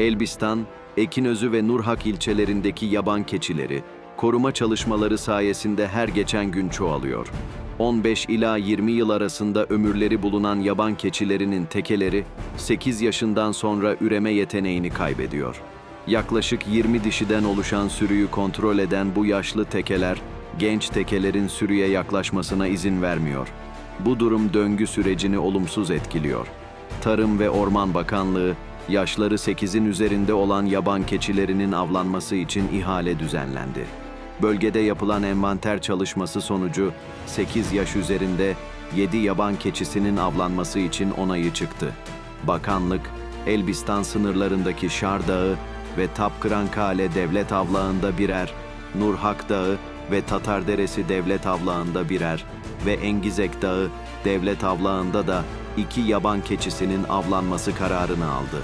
Elbistan, Ekinözü ve Nurhak ilçelerindeki yaban keçileri, koruma çalışmaları sayesinde her geçen gün çoğalıyor. 15 ila 20 yıl arasında ömürleri bulunan yaban keçilerinin tekeleri 8 yaşından sonra üreme yeteneğini kaybediyor. Yaklaşık 20 dişiden oluşan sürüyü kontrol eden bu yaşlı tekeler, genç tekelerin sürüye yaklaşmasına izin vermiyor. Bu durum döngü sürecini olumsuz etkiliyor. Tarım ve Orman Bakanlığı, yaşları 8'in üzerinde olan yaban keçilerinin avlanması için ihale düzenlendi. Bölgede yapılan envanter çalışması sonucu 8 yaş üzerinde 7 yaban keçisinin avlanması için onayı çıktı. Bakanlık, Elbistan sınırlarındaki Şar Dağı ve Tapkırankale Devlet Avlağı'nda birer, Nurhak Dağı ve Tatarderesi Devlet Avlağı'nda birer ve Engizek Dağı Devlet Avlağı'nda da iki yaban keçisinin avlanması kararını aldı.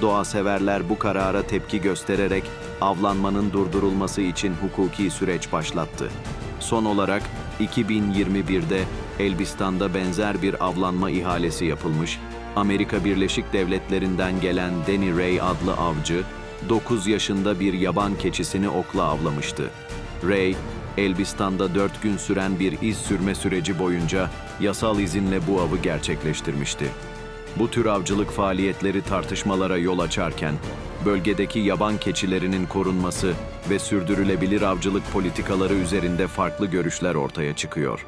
Doğa severler bu karara tepki göstererek avlanmanın durdurulması için hukuki süreç başlattı. Son olarak 2021'de Elbistan'da benzer bir avlanma ihalesi yapılmış. Amerika Birleşik Devletleri'nden gelen Danny Ray adlı avcı 9 yaşında bir yaban keçisini okla avlamıştı. Ray, Elbistan'da 4 gün süren bir iz sürme süreci boyunca yasal izinle bu avı gerçekleştirmişti. Bu tür avcılık faaliyetleri tartışmalara yol açarken, bölgedeki yaban keçilerinin korunması ve sürdürülebilir avcılık politikaları üzerinde farklı görüşler ortaya çıkıyor.